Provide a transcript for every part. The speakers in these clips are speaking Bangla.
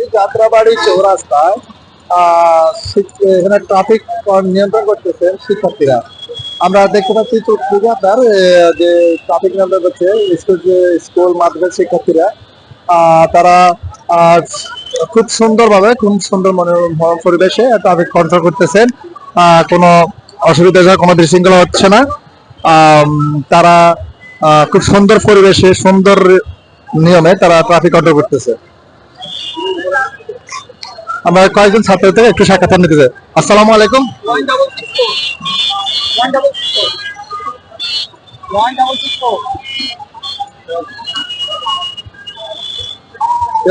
এই যাত্রাবাড়ি চৌরাস্তায় এখানে ট্রাফিক নিয়ন্ত্রণ করতেছেন শিক্ষার্থীরা। আমরা দেখতে পাচ্ছি চতুর্দিকে আপনার যে ট্রাফিক নিয়ন্ত্রণ করছে স্কুল, যে স্কুল মাধ্যমিক শিক্ষার্থীরা। তারা খুব সুন্দরভাবে, খুব সুন্দর মনোরম পরিবেশে ট্রাফিক কন্ট্রোল করতেছেন কোনো অসুবিধা ছাড়া, কোনো বিশৃঙ্খলা হচ্ছে না। তারা খুব সুন্দর পরিবেশে, সুন্দর নিয়মে তারা ট্রাফিক কন্ট্রোল করতেছে। আমরা কয়েকজন ছাত্র থেকে একটু সাক্ষাৎকার নিতে চাই। আসসালামু আলাইকুম।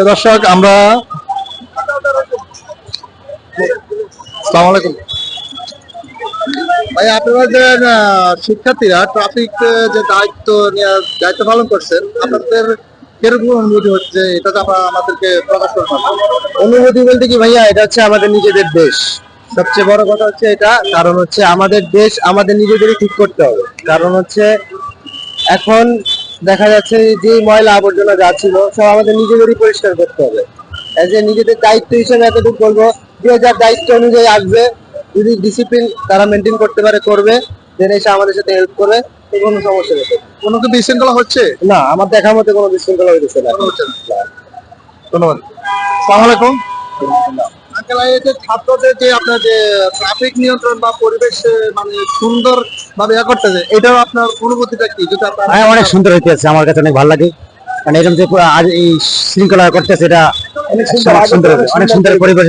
দর্শক, আমরা ভাই আপনারা যে শিক্ষার্থীরা ট্রাফিক যে দায়িত্ব নেওয়ার দায়িত্ব পালন করছেন, আপনাদের কীরকম অনুভূতি বলতে কি ভাইয়া, এটা হচ্ছে আমাদের নিজেদের দেশ। সবচেয়ে বড় কথা হচ্ছে এটা, কারণ হচ্ছে আমাদের দেশ আমাদের নিজেদেরই ঠিক করতে হবে। কারণ হচ্ছে এখন দেখা যাচ্ছে যে ময়লা আবর্জনা যা ছিল, সব আমাদের নিজেদেরই পরিষ্কার করতে হবে। এই যে নিজেদের দায়িত্ব হিসেবে এতটুকু বলব যে যার দায়িত্ব অনুযায়ী আসবে। যদি ডিসিপ্লিন তারা মেনটেন করতে পারে, করবে দেন এসে আমাদের সাথে হেল্প করবে। কোনো সমস্যা নেই। কোনো কি বিশৃঙ্খলা হচ্ছে? না আমার দেখার মতো কোনো বিশৃঙ্খলা হইতেছে না। ধন্যবাদ। সালাম আলাইকুম। আঙ্কেল এই যে ছাত্রদের যে আপনার যে ট্রাফিক নিয়ন্ত্রণ বা পরিবেশ মানে সুন্দর ভাবে ইয়া করতেছে এটাও আপনার অনুভূতিটা কি? যদি আপনার হ্যাঁ অনেক সুন্দর হইতেছে আমার কাছে অনেক ভালো লাগে। মানে এরকম যে আজ এই শৃঙ্খলা করতেছে এটা অনেক সুন্দর অনেক সুন্দর পরিবেশ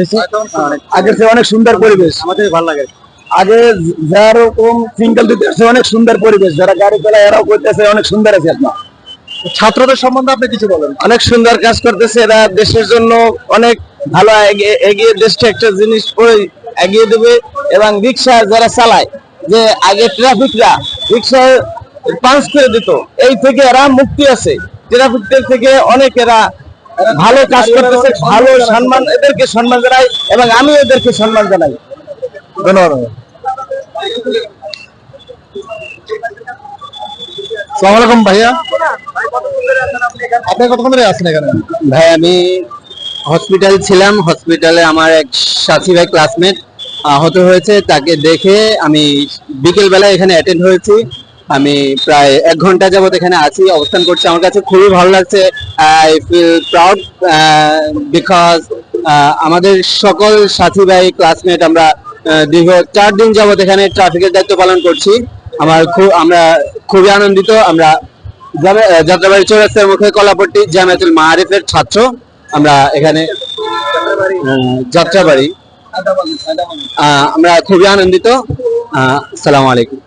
আগের চেয়ে অনেক সুন্দর পরিবেশ। আমাদের ভালো লাগে। আগে যেরকম সিঙ্গেল দিতে আসছে অনেক সুন্দর পরিবেশ। যারা গাড়ি চালায় এরাও করতেছে অনেক সুন্দর আছে আপনার ছাত্রদের সম্বন্ধে আপনি কিছু বলেন। অনেক সুন্দর কাজ করতেছে এরা দেশের জন্য অনেক ভালো এগিয়ে- দেশটা একটা জিনিস এগিয়ে দেবে। এবং রিক্সা যারা চালায় যে আগে ট্রাফিকরা রিক্সায় পাঞ্চ করে দিত এই থেকে এরা মুক্তি আছে। ট্রাফিকদের থেকে অনেক এরা ভালো কাজ করতেছে ভালো সম্মান এদেরকে সম্মান জানাই এবং আমি এদেরকে সম্মান জানাই। ধন্যবাদ। সালাম ভাইয়া। আপনি কতক্ষণ ধরে আছেন এখানে? ভাই, আমি হসপিটাল ছিলাম। হসপিটালে আমার এক সাথী ভাই ক্লাসমেট আহত হয়েছে। তাকে দেখে আমি বিকেল বেলা এখানে অ্যাটেন্ড হয়েছি। আমি প্রায় এক ঘণ্টা যাবত এখানে আছি, অবস্থান করছি। আমার কাছে খুবই ভালো লাগছে। আই ফিল প্রাউড বিকজ আমাদের সকল সাথী ভাই ক্লাসমেট আমরা দীর্ঘ চার দিন যাবৎ এখানে ট্রাফিকের দায়িত্ব পালন করছি। আমার খুব আমরা খুবই আনন্দিত। আমরা যাত্রাবাড়ি চৌরাস্তার মুখে কলাপট্টি জামায়াতুল মাহারিফের ছাত্র। আমরা এখানে যাত্রাবাড়ি। আমরা খুবই আনন্দিত। আসসালামু আলাইকুম।